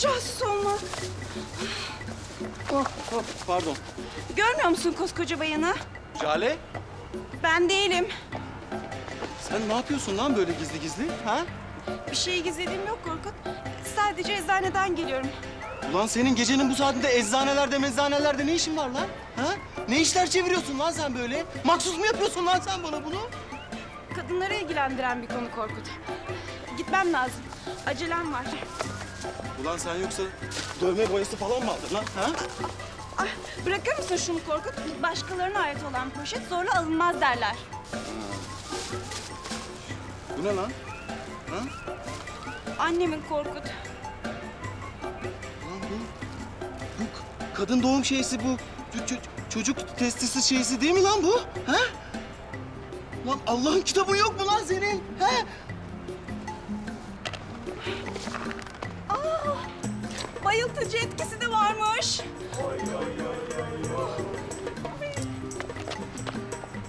casus olmak. Oh, oh, pardon. Görmüyor musun koskoca bayanı? Jale, Ben değilim. sen ne yapıyorsun lan böyle gizli gizli? Ha? Bir şey gizlediğim yok Korkut. Sadece eczaneden geliyorum. Ulan senin gecenin bu saatinde eczanelerde meczanelerde ne işin var lan? Ha? Ne işler çeviriyorsun lan sen böyle? Maksus mu yapıyorsun lan sen bana bunu? Kadınları ilgilendiren bir konu Korkut. Gitmem lazım. Acelem var. Ulan sen yoksa dövme boyası falan mı aldın lan? Ha? Ah, bırakır mısın şunu Korkut? Başkalarına ait olan poşet zorla alınmaz derler. Bu ne lan? Ha? Annemin Korkut. Lan bu, bu k- kadın doğum şeysi bu. Ç- ç- çocuk testisi şeysi değil mi lan bu? Ha? Lan Allah'ın kitabı yok mu lan senin? Ha? Bayıltıcı etkisi de varmış.